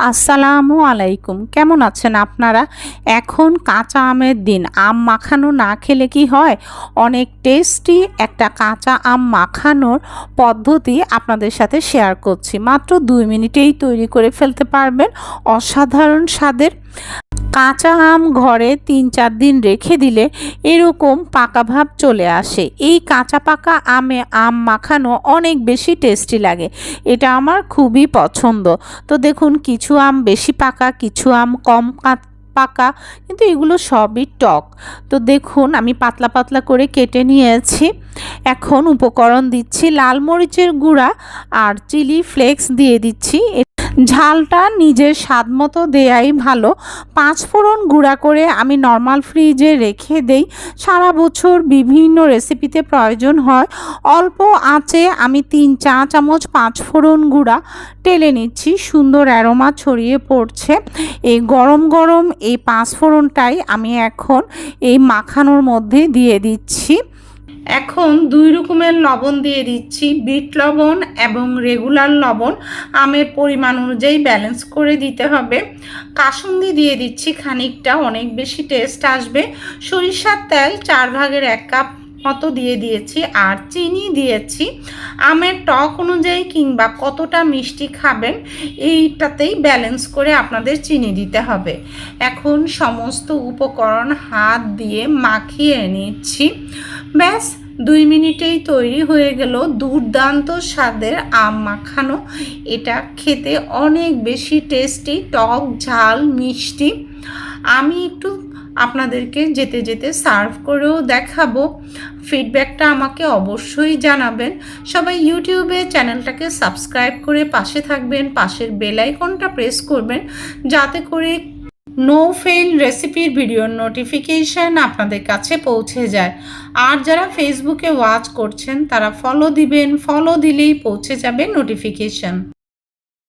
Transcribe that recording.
আসসালামু আলাইকুম। কেমন আছেন আপনারা? এখন কাঁচা আমের দিন। আম মাখানো না খেলে কি হয়? অনেক টেস্টি একটা কাঁচা আম মাখানোর পদ্ধতি আপনাদের সাথে শেয়ার করছি। মাত্র দুই মিনিটেই তৈরি করে ফেলতে পারবেন। অসাধারণ স্বাদের কাঁচা আম ঘরে তিন চার দিন রেখে দিলে এরকম পাকা ভাব চলে আসে। এই কাঁচা পাকা আমে আম মাখানো অনেক বেশি টেস্টি লাগে। এটা আমার খুবই পছন্দ। তো দেখুন, কিছু আম বেশি পাকা, কিছু আম কম পাকা, কিন্তু এগুলো সবই টক। তো দেখুন, আমি পাতলা পাতলা করে কেটে নিয়েছি। এখন উপকরণ দিচ্ছি লাল মরিচের গুঁড়া আর চিলি ফ্লেক্স দিয়ে দিচ্ছি। ঝালটা নিজের স্বাদ মতো দেয়াই ভালো। পাঁচ ফোড়ন গুঁড়া করে আমি নর্মাল ফ্রিজে রেখে দেই। সারা বছর বিভিন্ন রেসিপিতে প্রয়োজন হয়। অল্প আঁচে আমি তিন চা চামচ পাঁচ ফোড়ন গুঁড়া টেলে নিচ্ছি। সুন্দর অ্যারোমা ছড়িয়ে পড়ছে। এই গরম গরম এই পাঁচ ফোড়নটাই আমি এখন এই মাখানোর মধ্যে দিয়ে দিচ্ছি। এখন দুই রকমের লবণ দিয়ে দিচ্ছি, বিট লবণ এবং রেগুলার লবণ। আমের পরিমাণ অনুযায়ী ব্যালেন্স করে দিতে হবে। কাসুন্দি দিয়ে দিচ্ছি খানিকটা, অনেক বেশি টেস্ট আসবে। সরিষার তেল চার ভাগের এক কাপ মতো দিয়ে দিয়েছি আর চিনি দিয়েছি। আমের টক অনুযায়ী কিংবা কতটা মিষ্টি খাবেন, এইটাতেই ব্যালেন্স করে আপনাদের চিনি দিতে হবে। এখন সমস্ত উপকরণ হাত দিয়ে মাখিয়ে নিচ্ছি। ব্যাস, দুই মিনিটেই তৈরি হয়ে গেল দুর্দান্ত স্বাদের আম মাখানো। এটা খেতে অনেক বেশি টেস্টি টক, ঝাল, মিষ্টি। আমি একটু আপনাদেরকে যেতে যেতে সার্ভ করেও দেখাবো। ফিডব্যাকটা আমাকে অবশ্যই জানাবেন। সবাই ইউটিউবে চ্যানেলটাকে সাবস্ক্রাইব করে পাশে থাকবেন, পাশের বেল আইকনটা প্রেস করবেন, যাতে করে নো ফেল রেসিপির ভিডিওর নোটিফিকেশান আপনাদের কাছে পৌঁছে যায়। আর যারা ফেসবুকে ওয়াচ করছেন, তারা ফলো দিবেন, ফলো দিলেই পৌঁছে যাবে নোটিফিকেশান।